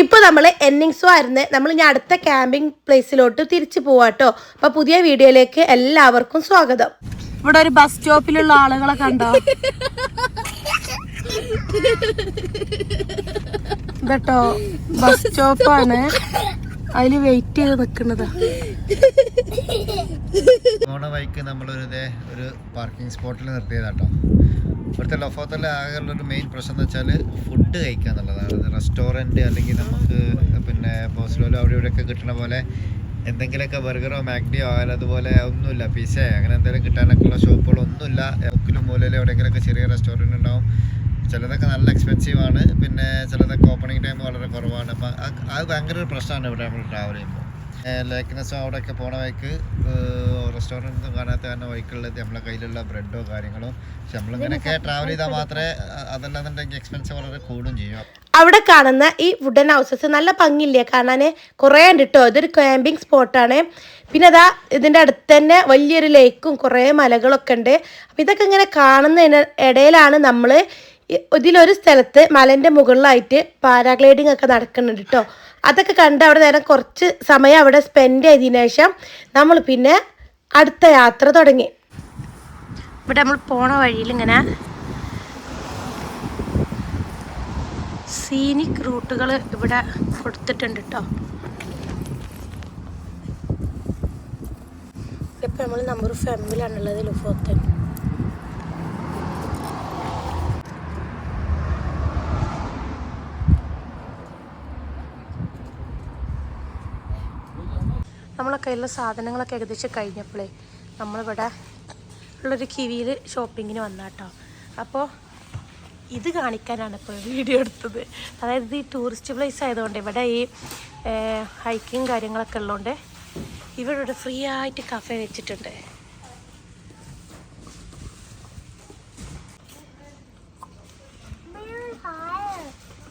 ഇപ്പോൾ നമ്മൾ എന്നിങ്സോ ആയിരുന്നു. നമ്മൾ ഇനി അടുത്ത ക്യാമ്പിംഗ് പ്ലേസിലോട്ട് തിരിച്ചു പോവാട്ടോ അപ്പോൾ പുതിയ വീഡിയോയിലേക്ക് എല്ലാവർക്കും സ്വാഗതം. ഇവിടെ ഒരു ബസ് സ്റ്റോപ്പിലുള്ള ആളുകളെ കണ്ടോ? ഇതട്ടോ ബസ് സ്റ്റോപ്പാണ് അതിൽ വെയിറ്റ് ചെയ്ത് നിൽക്കുന്നത്. പോണ വഴിക്ക് നമ്മളൊരു ഒരു പാർക്കിംഗ് സ്പോട്ടിൽ നിർത്തിയതാട്ടോ ഇവിടുത്തെ ലൊഫോത്തലെ ആകെയുള്ള ഒരു മെയിൻ പ്രശ്നം എന്ന് വെച്ചാൽ ഫുഡ് കഴിക്കുക എന്നുള്ളതാണ്. റെസ്റ്റോറന്റ് അല്ലെങ്കിൽ നമുക്ക് പിന്നെ ബോസ്ലോലോ അവിടെ ഇവിടെയൊക്കെ കിട്ടണ പോലെ എന്തെങ്കിലുമൊക്കെ ബർഗറോ മാഗ്ഡിയോ ആയാലും അതുപോലെ ഒന്നുമില്ല. പിസയോ അങ്ങനെ എന്തെങ്കിലും കിട്ടാനൊക്കെയുള്ള ഷോപ്പുകളൊന്നുമില്ല മുക്കിലും മൂലയിലും എവിടെയെങ്കിലുമൊക്കെ ചെറിയ റെസ്റ്റോറന്റ് ഉണ്ടാവും. ചിലതൊക്കെ നല്ല എക്സ്പെൻസീവ് ആണ്. പിന്നെ ചിലതൊക്കെ ഓപ്പണിംഗ് ടൈം വളരെ കുറവാണ്. അപ്പം അത് ഭയങ്കര ഒരു പ്രശ്നമാണ് ഇവിടെ നമ്മൾ ട്രാവൽ ചെയ്യുമ്പോൾ. ലേക്കിനെസ്സും അവിടെയൊക്കെ പോണ വഴിക്ക് റെസ്റ്റോറന്റൊന്നും കാണാത്ത തന്നെ വഴിക്കുള്ളത് നമ്മളെ കയ്യിലുള്ള ബ്രെഡോ കാര്യങ്ങളോ. പക്ഷെ നമ്മളിങ്ങനെയൊക്കെ ട്രാവൽ ചെയ്താൽ മാത്രമേ അതല്ലാന്നുണ്ടെങ്കിൽ എക്സ്പെൻസ് വളരെ കൂടും ചെയ്യും. അവിടെ കാണുന്ന ഈ വുഡൻ ഹൗസസ് നല്ല ഭംഗിയില്ലേ? കാണാൻ കുറേ ഉണ്ട് കേട്ടോ ഇതൊരു ക്യാമ്പിംഗ് സ്പോട്ടാണ് പിന്നെ അതാ ഇതിന്റെ അടുത്ത് തന്നെ വലിയൊരു ലേക്കും കുറേ മലകളൊക്കെ ഉണ്ട്. അപ്പം ഇതൊക്കെ ഇങ്ങനെ കാണുന്നതിന് ഇടയിലാണ് നമ്മൾ ഇതിലൊരു സ്ഥലത്ത് മലന്റെ മുകളിലായിട്ട് പാരാഗ്ലൈഡിംഗ് ഒക്കെ നടക്കുന്നുണ്ട് കേട്ടോ അതൊക്കെ കണ്ട് അവിടെ നേരം കുറച്ച് സമയം അവിടെ സ്പെൻഡ് ചെയ്തതിനു ശേഷം നമ്മൾ പിന്നെ അടുത്ത യാത്ര തുടങ്ങി. ഇവിടെ നമ്മൾ പോണ വഴിയിൽ ഇങ്ങനെ സീനിക് റൂട്ടുകൾ ഇവിടെ കൊടുത്തിട്ടുണ്ട് കേട്ടോ ഇപ്പം നമ്മൾ നമ്പർ ഫെമ്മിലാണുള്ളത് ലുഫോത്തൻ നമ്മളെ കയ്യിലുള്ള സാധനങ്ങളൊക്കെ ഏകദേശം കഴിഞ്ഞപ്പോഴേ നമ്മളിവിടെ ഉള്ളൊരു കിവിയിൽ ഷോപ്പിങ്ങിന് വന്ന കേട്ടോ അപ്പോൾ ഇത് കാണിക്കാനാണ് ഇപ്പോൾ വീഡിയോ എടുത്തത്. അതായത് ഈ ടൂറിസ്റ്റ് പ്ലേസ് ആയതുകൊണ്ട് ഇവിടെ ഈ ഹൈക്കിങ് കാര്യങ്ങളൊക്കെ ഉള്ളതുകൊണ്ട് ഇവിടെ ഫ്രീ ആയിട്ട് കഫേ വെച്ചിട്ടുണ്ട്.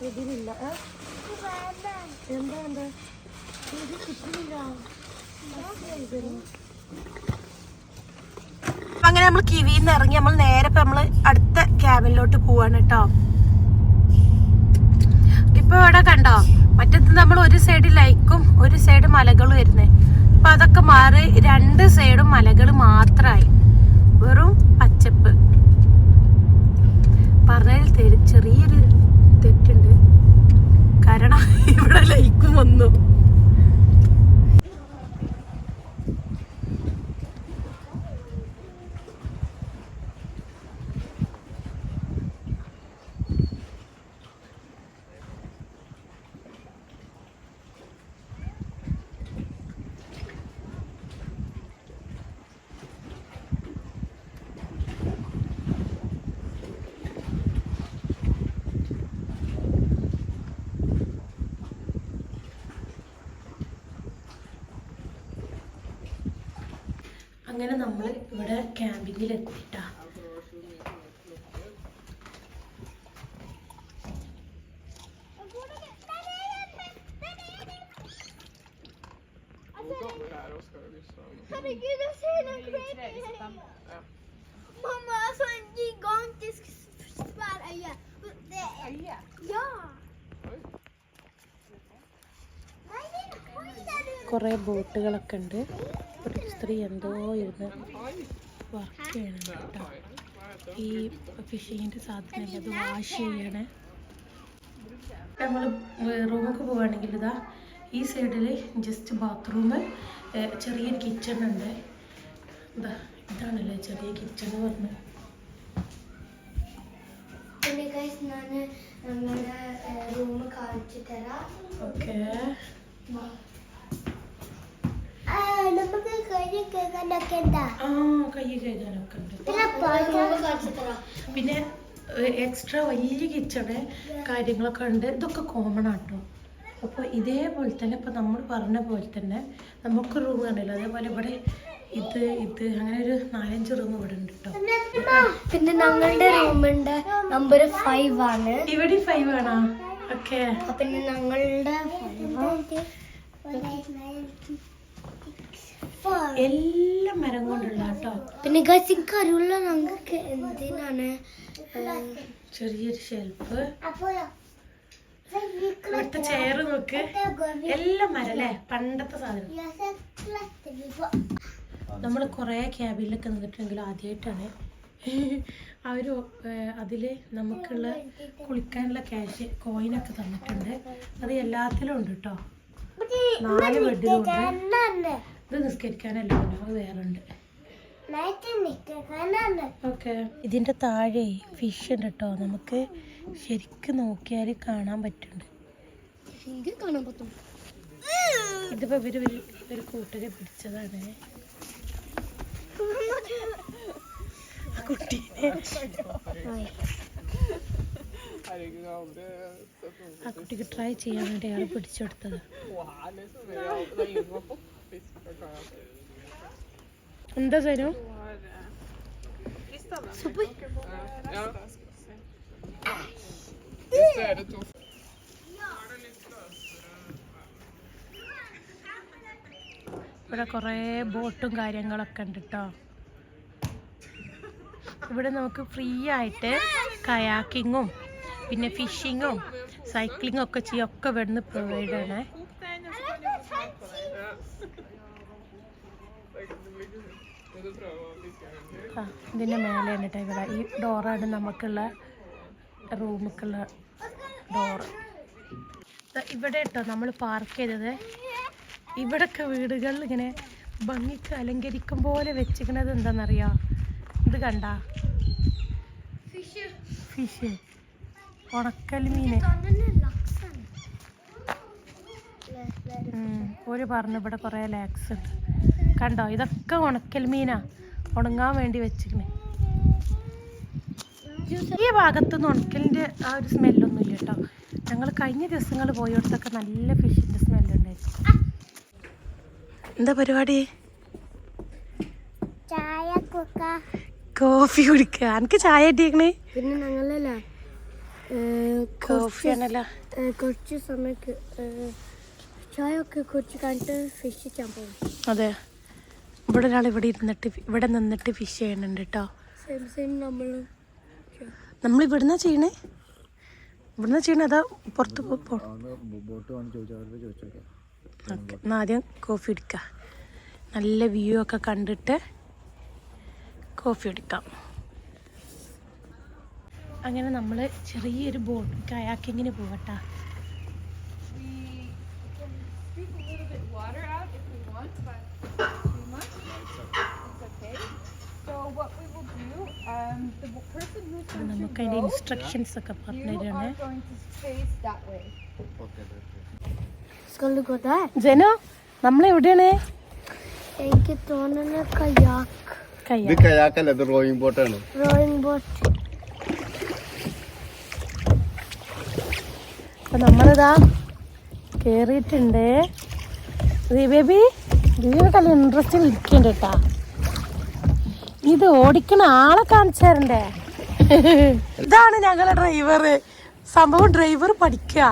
ഇതിലില്ല? എന്താ എന്താ അങ്ങനെ നമ്മൾ കിവിന്ന് ഇറങ്ങി നമ്മൾ നേരെ ഇപ്പൊ നമ്മൾ അടുത്ത ക്യാബിനിലോട്ട് പോവാണ് കേട്ടോ ഇപ്പൊ ഇവിടെ കണ്ടോ? മറ്റത്ത് നമ്മൾ ഒരു സൈഡ് ലൈക്കും ഒരു സൈഡ് മലകളും വരുന്നേ ഇപ്പൊ അതൊക്കെ മാറി രണ്ട് സൈഡും മലകൾ മാത്രമായി വെറും പച്ചപ്പ്. പറഞ്ഞതിൽ ചെറിയൊരു തെറ്റുണ്ട്. കാരണം ഇവിടെ ലൈക്കും വന്നു. അങ്ങനെ നമ്മൾ ഇവിടെ ക്യാമ്പിങ്ങിൽ creepy. Mamma, alltså en gigantisk svär öja. Det är... Ja! കുറേ ബോട്ടുകളൊക്കെ ഉണ്ട് ഒരു സ്ത്രീ എന്തോ ഇരുന്ന് വർക്ക് ചെയ്യണം കേട്ടോ. ഈ ഫിഷിങ്ങിന്റെ സാധനം അത് വാഷ് ചെയ്യണേ. നമ്മൾ റൂമൊക്കെ പോവുകയാണെങ്കിൽ ഇതാ ഈ സൈഡിൽ ജസ്റ്റ് ബാത്റൂം ചെറിയൊരു കിച്ചൺ ഉണ്ട്. ഇതാ ഇതാണല്ലേ ചെറിയ കിച്ചൺ എന്ന് പറഞ്ഞത് നമ്മുടെ റൂം കാണിച്ചു തരാം. ഓക്കെ നമുക്ക് കഴിഞ്ഞ കേൾക്കാനൊക്കെ എന്താ ആ കൈ ഉണ്ട് പിന്നെ എക്സ്ട്രാ വലിയ കിച്ചണ് കാര്യങ്ങളൊക്കെ ഉണ്ട് ഇതൊക്കെ കോമൺ ആട്ടോ. അപ്പോൾ ഇതേപോലെ തന്നെ ഇപ്പോൾ നമ്മൾ പറഞ്ഞ പോലെ തന്നെ നമുക്ക് റൂം കണ്ടല്ലോ അതേപോലെ ഇവിടെ ഇത് ഇത് അങ്ങനെ ഒരു നാലഞ്ച് റൂം ഇവിടെ ഉണ്ട് കേട്ടോ പിന്നെ ഞങ്ങളുടെ റൂമിന്റെ നമ്പർ ഫൈവ് ആണ്. ഇവിടെ ഫൈവ് ആണോ? ഓക്കെ പിന്നെ ഞങ്ങളുടെ എല്ലാം മരം കൊണ്ടുള്ള കേട്ടോ പിന്നെ ഗസിക്ക് അറിവുള്ള ഞങ്ങൾക്ക് എന്തിനാണ് ചെറിയൊരു ഷെൽഫ് അടുത്ത ചെയർ നോക്ക്. എല്ലാം മരം അല്ലേ പണ്ടത്തെ സാധനം. നമ്മൾ കുറേ ക്യാബിലൊക്കെ നിന്നിട്ടുണ്ടെങ്കിലും ആദ്യമായിട്ടാണ് അവർ അതിൽ നമുക്കുള്ള കുളിക്കാനുള്ള ക്യാഷ് കോയിനൊക്കെ തന്നിട്ടുണ്ട്. അത് എല്ലാത്തിലും ഉണ്ട് കേട്ടോ നാല് ബെഡിലുണ്ട് ഇത് നിസ്കരിക്കാനല്ല? അത് വേറെ ഉണ്ട് ഓക്കെ. ഇതിന്റെ താഴെ ഫിഷ് ഉണ്ട് കേട്ടോ നമുക്ക് ശരിക്കും നോക്കിയാൽ കാണാൻ പറ്റുന്നുണ്ട്. കാണാൻ പറ്റും. ഇതിപ്പോ ഇവർ ഒരു ഒരു കൂട്ടരെ പിടിച്ചതാണ്. ആ കുട്ടീനെ. ആ കുട്ടിക്ക് ട്രൈ ചെയ്യാൻ വേണ്ടി അയാൾ പിടിച്ചെടുത്തത് എന്താ തരും ഇവിടെ കുറേ ബോട്ടും കാര്യങ്ങളൊക്കെ ഉണ്ട് കേട്ടോ ഇവിടെ നമുക്ക് ഫ്രീ ആയിട്ട് കയാക്കിങ്ങും പിന്നെ ഫിഷിങ്ങും സൈക്ലിങ്ങും ഒക്കെ ചെയ്യും ഒക്കെ ഇവിടുന്ന് പ്രൊവൈഡ് ആണ് ആ ഇതിന്റെ മേലെ കേട്ടോ ഇവിടെ. ഈ ഡോറാണ് നമുക്കുള്ള റൂമുക്കുള്ള ഡോറ് ഇവിടെ കേട്ടോ നമ്മൾ പാർക്ക് ചെയ്തത്. ഇവിടൊക്കെ വീടുകളിൽ ഇങ്ങനെ ഭംഗിക്ക് അലങ്കരിക്കും പോലെ വെച്ചിരിക്കണത് എന്താണെന്നറിയോ ഇത് കണ്ട? ഫിഷ്. ഉണക്കൽ മീൻ. ഒരു പറഞ്ഞു ഇവിടെ കുറേ ലാക്സ് ഉണ്ട്. കണ്ടോ? ഇതൊക്കെ ഉണക്കൽ മീനാ. ഉണങ്ങാൻ വേണ്ടി വെച്ചിരിക്കണേ ഈ ഭാഗത്തൊന്നും ഉണക്കലിന്റെ ആ ഒരു സ്മെല്ലൊന്നും ഇല്ല കേട്ടോ. ഞങ്ങൾ കഴിഞ്ഞ ദിവസങ്ങൾ പോയിടത്തൊക്കെ നല്ല ഫിഷിന്റെ സ്മെല്ലുണ്ടായിരുന്നു. എന്താ പരിപാടി? കോഫി കുടിക്കുക എനിക്ക് ചായ ഇട്ടിരിക്കണേ പിന്നെ ഞങ്ങളല്ല കുറച്ച് സമയത്ത് ചായ ഒക്കെ കുറിച്ച് കണ്ടിട്ട് ഫിഷ് ചെയ്യാൻ പോകും അതെ. ഇവിടെ ഒരാൾ ഇവിടെ ഇരുന്നിട്ട് ഇവിടെ നിന്നിട്ട് ഫിഷ് ചെയ്യണുണ്ട് കേട്ടോ സെയിം സെയിം നമ്മൾ നമ്മൾ ഇവിടുന്ന ചെയ്യണേ? ഇവിടുന്ന് ചെയ്യണേ അതാ പുറത്ത് പോ ബോട്ട് വേണം ചോദിച്ചാൽ അവരോട് ചോദിച്ചോക്കാം ഓക്കെ എന്നാൽ ആദ്യം കോഫി എടുക്കാം. നല്ല വ്യൂ ഒക്കെ കണ്ടിട്ട് കോഫി എടുക്കാം. അങ്ങനെ നമ്മൾ ചെറിയൊരു ബോട്ട് കയാക്കിങ്ങിന് പോകട്ടാ um, നമുക്ക് അതിന്റെ ഇൻസ്ട്രക്ഷൻസ് ഒക്കെ പറഞ്ഞു ജനോ നമ്മൾ എവിടെയാണ് എനിക്ക് തോന്നുന്ന കയാക്ക്. കയാക്കല്ല ഇത് റോയിങ് ബോട്ടാണ് റോയിങ് ബോട്ട് അപ്പൊ നമ്മളിതാ കേറിയിട്ടുണ്ട്. ബേബി ഇതിനൊക്കെ നല്ല ഇൻട്രസ്റ്റിൽ ഇരിക്കണ്ട കേട്ടാ. ഇത് ഓടിക്കണ ആളെ കാണിച്ചു തരണ്ടേ ഇതാണ് ഞങ്ങളുടെ ഡ്രൈവർ സംഭവം ഡ്രൈവർ പഠിക്കുക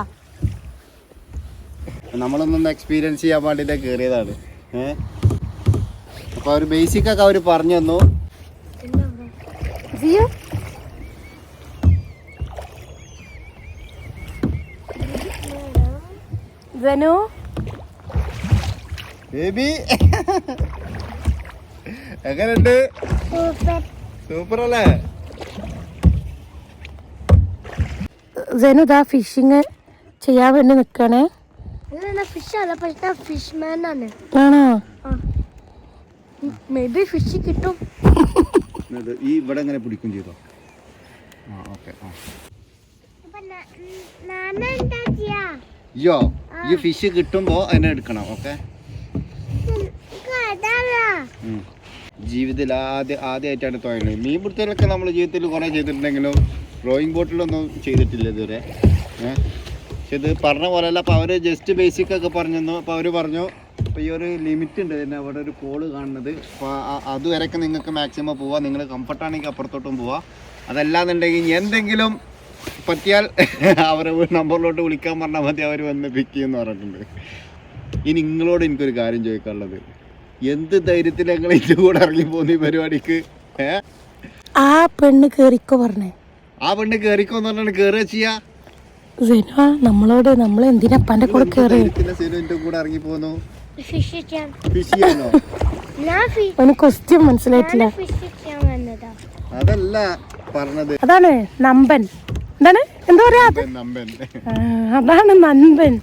നമ്മളൊന്നും എക്സ്പീരിയൻസ് ചെയ്യാൻ വേണ്ടിയിട്ട് കയറിയതാണ് ഏഹ് അപ്പോൾ അവർ ബേസിക് ഒക്കെ അവർ പറഞ്ഞു തന്നു. ജിയോ? ജനു ബേബി. എങ്ങനെയുണ്ട് സൂപ്പർ. സൂപ്പർ അല്ലേ ജനു ഇതാ ഫിഷിങ് ചെയ്യാൻ വേണ്ടി നിൽക്കണേ അല്ല ഫിഷ് അല്ല പക്ഷെ ഫിഷ് മാൻ ആണ്. മേ ബി ഫിഷ് കിട്ടും. ഈ ഇവിടെ എങ്ങനെ പിടിക്കും ചെയ്തോ? ആ ഓക്കെ ആ. അയ്യോ ഈ ഫിഷ് കിട്ടുമ്പോൾ അതിനെ എടുക്കണം ഓക്കെ ജീവിതത്തിൽ ആദ്യ ആദ്യമായിട്ടാണ് തോന്നുന്നത്. മീൻ പിടുത്തലൊക്കെ നമ്മൾ ജീവിതത്തിൽ കുറേ ചെയ്തിട്ടുണ്ടെങ്കിലും റോയിങ് ബോട്ടിലൊന്നും ചെയ്തിട്ടില്ല ഇതുവരെ. പക്ഷെ ഇത് പറഞ്ഞ പോലെയല്ല അപ്പോൾ അവർ ജസ്റ്റ് ബേസിക് ഒക്കെ പറഞ്ഞു തന്നു അപ്പോൾ അവർ പറഞ്ഞു അപ്പോൾ ഈ ഒരു ലിമിറ്റ് ഉണ്ട് തന്നെ അവിടെ ഒരു കോൾ കാണുന്നത്. അപ്പോൾ അതുവരെയൊക്കെ നിങ്ങൾക്ക് മാക്സിമം പോവാ. നിങ്ങൾ കംഫർട്ടാണെങ്കിൽ അപ്പുറത്തോട്ടും പോവാ. അതല്ലാന്നുണ്ടെങ്കിൽ എന്തെങ്കിലും പറ്റിയാൽ അവരെ നമ്പറിലോട്ട് വിളിക്കാൻ പറഞ്ഞാൽ മതി അവർ വന്ന് പിക്ക് ചെയ്യുമെന്ന് പറഞ്ഞിട്ടുണ്ട്. ഇനി നിങ്ങളോട് എനിക്കൊരു കാര്യം ചോദിക്കാനുള്ളത്. എന്ത് ധൈര്യത്തിൽ ഞങ്ങൾ ഇതിന്റെ കൂടെ ഇറങ്ങി പോകുന്ന ഈ പരിപാടിക്ക്? ആ പെണ്ണ് കേറിക്കോ പറഞ്ഞേ. ആ പെണ്ണ് കേറിക്കോ എന്ന് പറഞ്ഞാണ് കേറുക ചെയ്യാ. നമ്മളോട് നമ്മൾ എന്തിനാ പന്റെ കൂടെ കേറി കൂടെ ഇറങ്ങി പോന്നു ക്വസ്റ്റ്യൻ മനസ്സിലായിട്ടില്ല. അതല്ല പറഞ്ഞത്. അതാണ് നമ്പൻ. എന്താണ്? എന്താ പറയാ? അതാണ് നമ്പൻ.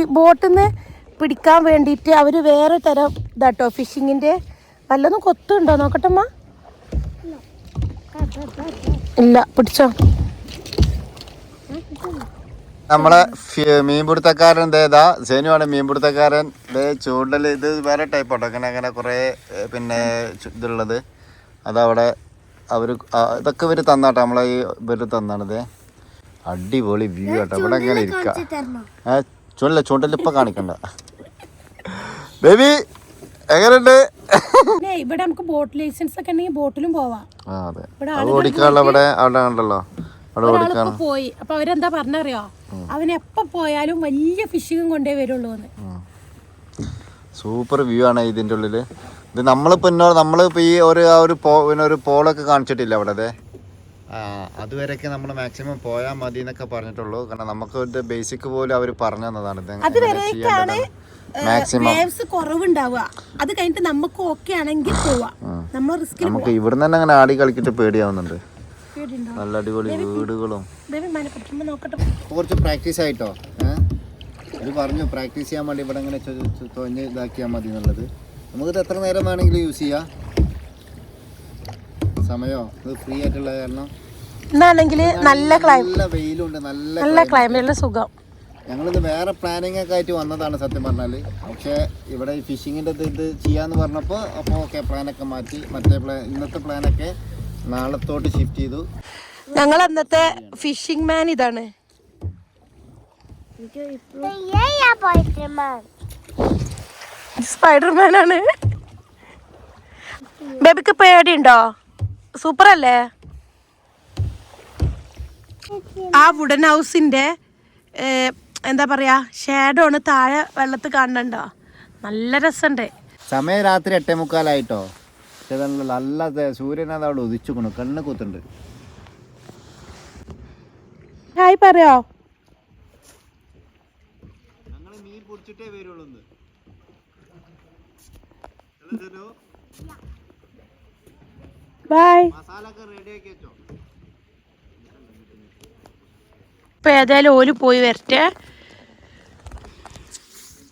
ഈ ബോട്ടിൽ നിന്ന് പിടിക്കാൻ വേണ്ടിയിട്ട് അവർ വേറെ തരം ഇതാട്ടോ ഫിഷിങ്ങിന്റെ വല്ലതും കൊത്തുണ്ടോ? നോക്കട്ടമ്മ. ഇല്ല പിടിച്ചോ. നമ്മളെ മീൻപിടുത്തക്കാരൻ ദേ ഇതാ സേനുവാണ് മീൻപിടുത്തക്കാരൻ. ദേ ചൂണ്ടൽ ഇത് വേറെ ടൈപ്പ് ഉണ്ടോ അങ്ങനെ അങ്ങനെ കുറേ പിന്നെ ഇതുള്ളത്. അതവിടെ അവർ ഇതൊക്കെ ഇവർ തന്നാട്ടോ. നമ്മളെ ഈ ഇവർ തന്നാണ് ഇതേ അടിപൊളി വ്യൂ ആട്ടോ. ഇവിടെ എങ്ങനെ ഇരിക്കാം? ഏ ചൂണ്ടല്ല ചൂണ്ടൽ ഇപ്പൊ കാണിക്കണ്ട. ബേബി എങ്ങനെയുണ്ട്? ഇവിടെ നമുക്ക് ബോട്ട് ലൈസൻസ് ഒക്കെ ഉണ്ടെങ്കിൽ ബോട്ടിലും പോവാം. അതെ. ഓടിക്കാനുള്ള ഇവിടെ അവിടെ ഉണ്ടല്ലോ ഒരാളിപ്പോ പോയി. അപ്പൊ അവരെന്താ പറഞ്ഞറിയോ? അവൻ എപ്പോ പോയാലും വലിയ ഫിഷിങ്ങും കൊണ്ടേ വരുള്ളൂ സൂപ്പർ വ്യൂ ആണ് ഇതിന്റെ ഉള്ളിൽ ഇത് നമ്മളിപ്പോൾ നമ്മൾ നമ്മളിപ്പോൾ ഈ ഒരു ആ ഒരു പോ പിന്നെ ഒരു പോളൊക്കെ കാണിച്ചിട്ടില്ല അവിടെ അതെ അതുവരെയൊക്കെ നമ്മൾ മാക്സിമം പോയാൽ മതി എന്നൊക്കെ പറഞ്ഞിട്ടുള്ളൂ. കാരണം നമുക്ക് ഒരു ബേസിക് പോലും അവർ പറഞ്ഞു തന്നതാണ്. ഇത് മാക്സിമം കുറവുണ്ടാവുക. അത് കഴിഞ്ഞിട്ട് നമുക്ക് ഓക്കെ ആണെങ്കിൽ പോവാം. നമ്മൾ റിസ്ക് നമുക്ക് ഇവിടുന്ന് തന്നെ അങ്ങനെ ആടി കളിക്കിട്ട് പേടിയാവുന്നുണ്ട്. നല്ല അടിപൊളി വീടുകളും. കുറച്ച് പ്രാക്ടീസ് ആയിട്ടോ? ഇത് പറഞ്ഞു പ്രാക്ടീസ് ചെയ്യാൻ വേണ്ടി ഇവിടെ ഇങ്ങനെ ചൊ- ചൊ- തൊഞ്ഞ് ഇതാക്കിയാൽ മതി എന്നുള്ളത് നമുക്കിത് എത്ര നേരം വേണമെങ്കിലും യൂസ് ചെയ്യാം? സമയോ? ഇത് ഫ്രീ ആയിട്ടുള്ള കാരണം? ഇന്നാണെങ്കിൽ നല്ല വെയിലുണ്ട് നല്ല നല്ല ക്ലൈമറ്റിലെ സുഖം. ഞങ്ങളിത് വേറെ പ്ലാനിങ് ഒക്കെ ആയിട്ട് വന്നതാണ് സത്യം പറഞ്ഞാൽ പക്ഷേ ഇവിടെ ഈ ഫിഷിങ്ങിന്റെ ഇത് ഇത് ചെയ്യാന്ന് പറഞ്ഞപ്പോൾ അപ്പോൾ ഓക്കെ പ്ലാനൊക്കെ മാറ്റി. മറ്റേ പ്ലാൻ ഇന്നത്തെ പ്ലാനൊക്കെ നാളത്തോട്ട് ഷിഫ്റ്റ് ചെയ്തു. ഞങ്ങൾ അന്നത്തെ ഫിഷിംഗ് മാൻ ഇതാണ്. സ്പൈഡർമാൻ ആണ്. ബേബിക്ക് പേടിയുണ്ടോ സൂപ്പർ അല്ലേ ആ വുഡൻ ഹൗസിന്റെ എന്താ പറയാ ഷേഡോ ആണ് താഴെ വെള്ളത്ത് കാണണ്ടോ നല്ല രസമുണ്ട് സമയം രാത്രി എട്ടേ മുക്കാലായിട്ടോ? നല്ല സൂര്യൻ അത് അവിടെ ഉദിച്ചുക്കണു കണ്ണ് കൂത്തുണ്ട്. ഹായ് പറയോ? ഞങ്ങൾ മീൻ പൊടിച്ചിട്ടേ വരുള്ളൂ ബൈ. ഇപ്പൊ ഏതായാലും ഓൽ പോയി വരട്ടെ.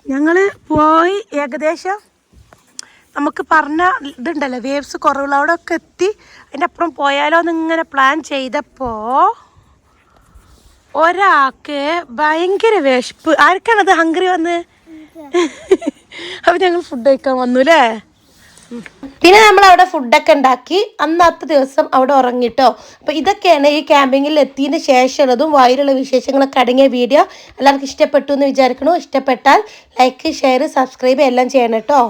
ഞങ്ങൾ പോയി ഏകദേശം നമുക്ക് പറഞ്ഞ ഇതുണ്ടല്ലോ വേവ്സ് കുറവുള്ള അവിടെ ഒക്കെ എത്തി. അതിന്റെ അപ്പുറം പോയാലോ എന്നിങ്ങനെ പ്ലാൻ ചെയ്തപ്പോ ഒരാൾക്ക് ഭയങ്കര വിശപ്പ്. ആർക്കാണത് ഹംഗ്രി വന്ന്? അപ്പൊ ഞങ്ങൾ ഫുഡ് കഴിക്കാൻ വന്നു അല്ലേ പിന്നെ നമ്മൾ അവിടെ ഫുഡൊക്കെ ഉണ്ടാക്കി. അന്നത്തെ ദിവസം അവിടെ ഉറങ്ങിട്ടോ. അപ്പോൾ ഇതൊക്കെയാണ് ഈ ക്യാമ്പിങ്ങിൽ എത്തിയതിന് ശേഷമുള്ളതും വായിലുള്ള വിശേഷങ്ങളൊക്കെ അടങ്ങിയ വീഡിയോ എല്ലാവർക്കും ഇഷ്ടപ്പെട്ടു എന്ന് വിചാരിക്കണു ഇഷ്ടപ്പെട്ടാൽ ലൈക്ക് ഷെയർ സബ്സ്ക്രൈബ് എല്ലാം ചെയ്യണം കേട്ടോ.